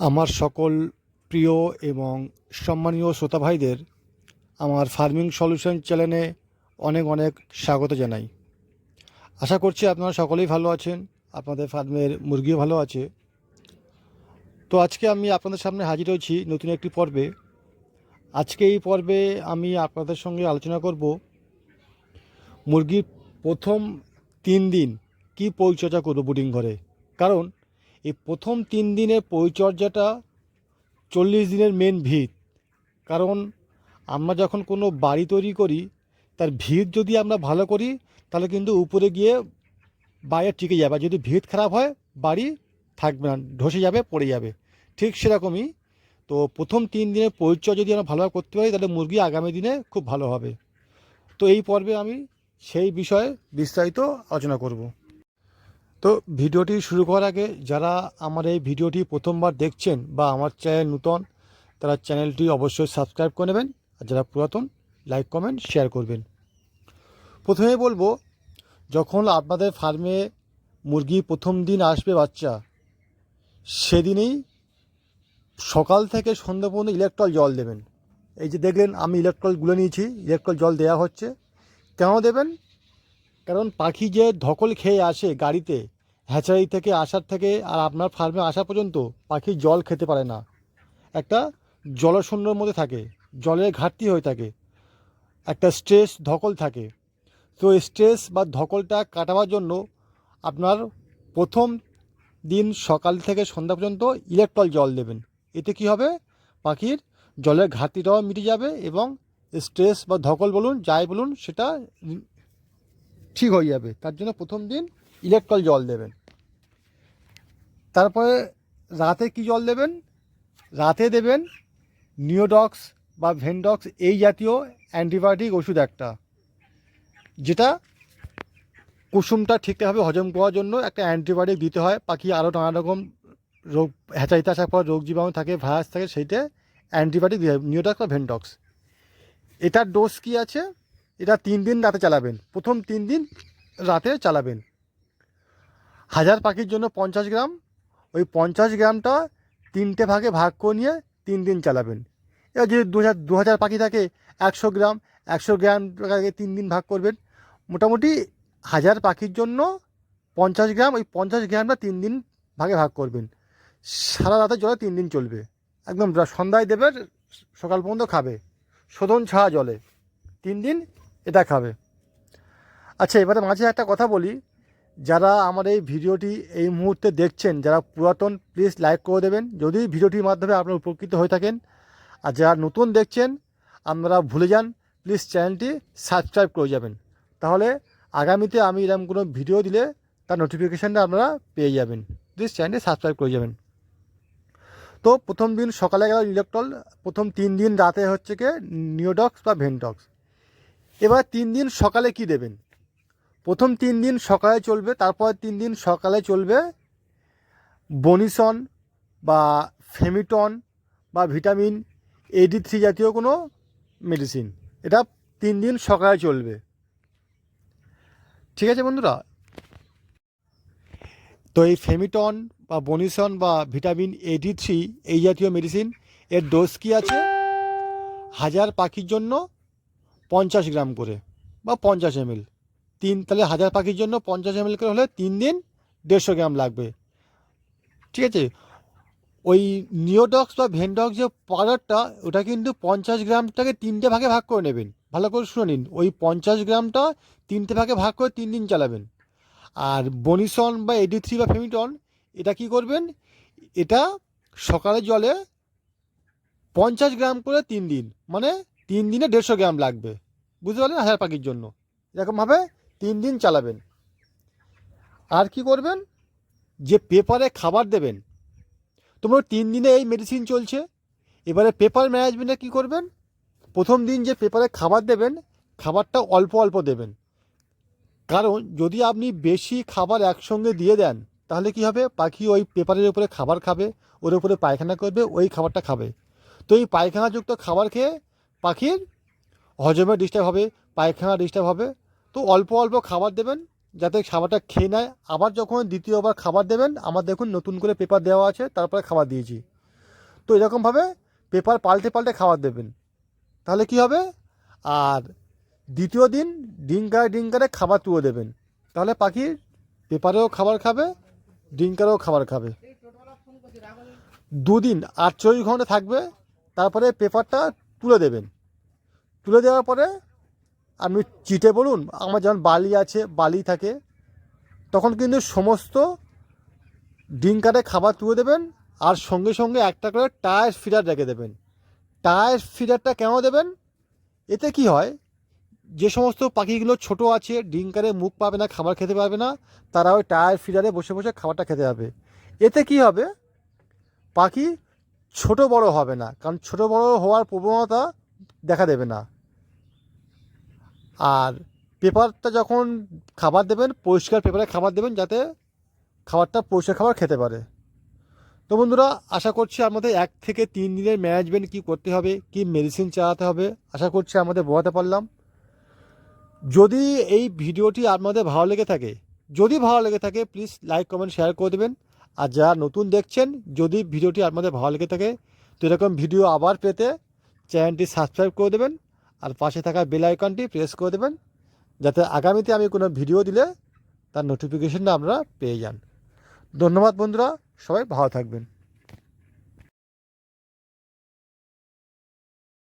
আমার সকল প্রিয় এবং সম্মানীয় শ্রোতা ভাইদের আমার ফার্মিং সলিউশন চ্যানেলে অনেক অনেক স্বাগত জানাই। আশা করছি আপনারা সকলেই ভালো আছেন, আপনাদের ফার্মের মুরগিও ভালো আছে। তো আজকে আমি আপনাদের সামনে হাজির হয়েছি নতুন একটি পর্বে। আজকে এই পর্বে আমি আপনাদের সঙ্গে আলোচনা করব মুরগির প্রথম তিন দিন কি পরিচর্যা করব বুডিং ঘরে। কারণ এই প্রথম তিন দিনের পরিচর্যাটা চল্লিশ দিনের মেন ভিত। কারণ আমরা যখন কোনো বাড়ি তৈরি করি, তার ভিত যদি আমরা ভালো করি, তাহলে কিন্তু উপরে গিয়ে বাইরে টিকে যাবে। যদি ভিত খারাপ হয়, বাড়ি থাকবে না, ধসে যাবে, পড়ে যাবে। ঠিক সেরকমই। তো প্রথম তিন দিনের পরিচর্যা যদি আমরা ভালোভাবে করতে পারি, তাহলে মুরগি আগামী দিনে খুব ভালো হবে। তো এই পর্বে আমি সেই বিষয়ে বিস্তারিত আলোচনা করব। তো ভিডিওটি শুরু করার আগে যারা আমার এই ভিডিওটি প্রথমবার দেখছেন বা আমার চ্যানেল নূতন, তারা চ্যানেলটি অবশ্যই সাবস্ক্রাইব করে নেবেন। আর যারা পুরাতন, লাইক, কমেন্ট, শেয়ার করবেন। প্রথমে বলব, যখন আপনাদের ফার্মে মুরগি প্রথম দিন আসবে বাচ্চা, সেদিনেই সকাল থেকে সন্ধ্যা পর্যন্ত ইলেকট্রল জল দেবেন। এই যে দেখলেন, আমি ইলেকট্রল গুলে নিয়েছি ইলেকট্রল জল দেওয়া হচ্ছে। কেন দেবেন? কারণ পাখি যে ধকল খেয়ে আসে গাড়িতে, হ্যাচারি থেকে আসার থেকে আর আপনার ফার্মে আসা পর্যন্ত পাখি জল খেতে পারে না। একটা জলশূন্যর মধ্যে থাকে, জলের ঘাটতি হয়ে থাকে, একটা স্ট্রেস ধকল থাকে। তো স্ট্রেস বা ধকলটা কাটাবার জন্য আপনার প্রথম দিন সকাল থেকে সন্ধ্যা পর্যন্ত ইলেকট্রল জল দেবেন। এতে কি হবে? পাখির জলের ঘাটতিটাও মিটে যাবে এবং স্ট্রেস বা ধকল বলুন, যাই বলুন, সেটা ঠিক হয়ে যাবে। তার জন্য প্রথম দিন ইলেকট্রল জল দেবেন। তারপরে রাতে কি জল দেবেন? রাতে দেবেন নিওডক্স বা ভেনডক্স এই জাতীয় অ্যান্টিবায়োটিক ওষুধ একটা, যেটা কুসুমটা ঠিকঠাকভাবে হজম করার জন্য একটা অ্যান্টিবায়োটিক দিতে হয়। পাখি আরও নানা রকম রোগ হ্যাচাইতে আসার পর রোগ জীবাণু থাকে, ভাইরাস থাকে, সেইটা অ্যান্টিবায়োটিক দিতে হয় নিওডক্স বা ভেনডক্স এটার ডোজ কি আছে? এটা তিন দিন রাতে চালাবেন। প্রথম তিন দিন রাতে চালাবেন। হাজার পাখির জন্য পঞ্চাশ গ্রাম, ওই পঞ্চাশ গ্রামটা তিনটে ভাগে ভাগ করে নিয়ে তিন দিন চালাবেন। এবার যদি দু হাজার দু হাজার পাখি থাকে, একশো গ্রাম একশো গ্রাম তিন দিন ভাগ করবেন। মোটামুটি হাজার পাখির জন্য পঞ্চাশ গ্রাম, ওই পঞ্চাশ গ্রামটা তিন দিন ভাগে ভাগ করবেন। সারা রাতের জলে তিন দিন চলবে। একদম সন্ধ্যায় দেবে সকাল পর্যন্ত খাবে। শোধন ছাড়া জলে। তিন দিন এটা খাবে। আচ্ছা এবারে মাঝে একটা কথা বলি। যারা আমার এই ভিডিওটি এই মুহূর্তে দেখছেন, যারা পুরাতন প্লিজ লাইক করে দেবেন। যদি ভিডিওটির মাধ্যমে আপনারা উপকৃত হয়ে থাকেন, আর যারা নতুন দেখছেন, আপনারা ভুলে যান প্লিজ চ্যানেলটি সাবস্ক্রাইব করে যাবেন। তাহলে আগামীতে আমি এরকম কোনো ভিডিও দিলে তার নোটিফিকেশানটা আপনারা পেয়ে যাবেন। প্লিজ চ্যানেলটি সাবস্ক্রাইব করে যাবেন। তো প্রথম দিন সকালে গেল ইলেকট্রল প্রথম তিন দিন রাতে হচ্ছে কি নিওডক্স বা ভেনটক্স এবার তিন দিন সকালে কি দেবেন? প্রথম তিন দিন সকালে চলবে, তারপর তিন দিন সকালে চলবে বনিসন বা ফেমিটন বা ভিটামিন এডি থ্রি জাতীয় কোনো মেডিসিন এটা তিন দিন সকালে চলবে। ঠিক আছে বন্ধুরা? তো এই ফেমিটন বা বনিসন বা ভিটামিন এডি থ্রি এই জাতীয় মেডিসিন এর ডোজ কী আছে? হাজার পাখির জন্য পঞ্চাশ গ্রাম করে বা পঞ্চাশ এমএল। তিন তাহলে হাজার পাখির জন্য পঞ্চাশ এমএল করে হলে তিন দিন দেড়শো গ্রাম লাগবে। ঠিক আছে? ওই নিওডক্স বা ভেনডক্স যে পাউডারটা ওটা কিন্তু পঞ্চাশ গ্রামটাকে তিনটে ভাগে ভাগ করে নেবেন। ভালো করে শুনে নিন। ওই পঞ্চাশ গ্রামটা তিনটে ভাগে ভাগ করে তিন দিন চালাবেন। আর বনিসন বা এডি থ্রি বা ফেমিটন এটা কি করবেন? এটা সকালে জলে পঞ্চাশ গ্রাম করে তিন দিন। মানে তিন দিনে দেড়শো গ্রাম লাগবে। বুঝতে পারলেন হাজার পাখির জন্য। এরকমভাবে তিন দিন চালাবেন। আর কি করবেন? যে পেপারে খাবার দেবেন। তোমরা তিন দিনে এই মেডিসিন চলছে। এবারে পেপার ম্যানেজমেন্টে কী করবেন? প্রথম দিন যে পেপারে খাবার দেবেন, খাবারটা অল্প অল্প দেবেন। কারণ যদি আপনি বেশি খাবার একসঙ্গে দিয়ে দেন, তাহলে কি হবে? পাখি ওই পেপারের উপরে খাবার খাবে, ওর উপরে পায়খানা করবে, ওই খাবারটা খাবে। তো এই পায়খানাযুক্ত খাবার খেয়ে পাখির হজমে ডিস্টার্ব হবে, পায়খানা ডিস্টার্ব হবে। তো অল্প অল্প খাবার দেবেন, যাতে খাবারটা খেয়ে নেয়। আবার যখন দ্বিতীয়বার খাবার দেবেন, আমার দেখুন নতুন করে পেপার দেওয়া আছে, তারপরে খাবার দিয়েছি। তো এরকমভাবে পেপার পাল্টে পাল্টে খাবার দেবেন। তাহলে কি হবে? আর দ্বিতীয় দিন ডিঙ্কারে ডিঙ্কারে খাবার তুলে দেবেন। তাহলে পাখির পেপারেও খাবার খাবে ডিঙ্কারেও খাবার খাবে। দুদিন আটচল্লিশ ঘণ্টা থাকবে, তারপরে পেপারটা তুলে দেবেন। তুলে দেওয়ার পরে আপনি চিটে বলুন, আমার যেমন বালি আছে, বালি থাকে, তখন কিন্তু সমস্ত ডিঙ্কারে খাবার তুলে দেবেন আর সঙ্গে সঙ্গে একটা করে টায়ার ফিডার রেখে দেবেন। টায়ার ফিডারটা কেন দেবেন? এতে কি হয়? যে সমস্ত পাখিগুলো ছোট আছে ডিঙ্কারে মুখ পাবে না, খাবার খেতে পারবে না, তারা ওই টায়ার ফিডারে বসে বসে খাবারটা খেতে হবে এতে কি হবে? পাখি ছোট বড় হবে না, কারণ ছোট বড় হওয়ার প্রবণতা দেখা দেবে না। আর পেপারটা যখন খাবার দেবেন, পরিষ্কার পেপারে খাবার দেবেন যাতে খাবারটা পরিষ্কার খাবার খেতে পারে। তো বন্ধুরা, আশা করছি আমাদের এক থেকে তিন দিনের ম্যানেজমেন্ট কি করতে হবে, কি মেডিসিন চালাতে হবে, আশা করছি আমাদের বোঝাতে পারলাম। যদি এই ভিডিওটি আপনাদের ভালো লেগে থাকে, যদি ভালো লেগে থাকে প্লিজ লাইক কমেন্ট শেয়ার করে দেবেন। আর যারা নতুন দেখছেন, যদি ভিডিওটি আপনাদের ভালো লেগে থাকে, তো এরকম ভিডিও আবার পেতে চ্যানেলটি সাবস্ক্রাইব করে দেবেন। আর পাশে থাকা বেল আইকনটি প্রেস করে দেবেন, যাতে আগামীতে আমি কোনো ভিডিও দিলে তার নোটিফিকেশনটা আপনারা পেয়ে যান। ধন্যবাদ বন্ধুরা, সবাই ভালো থাকবেন।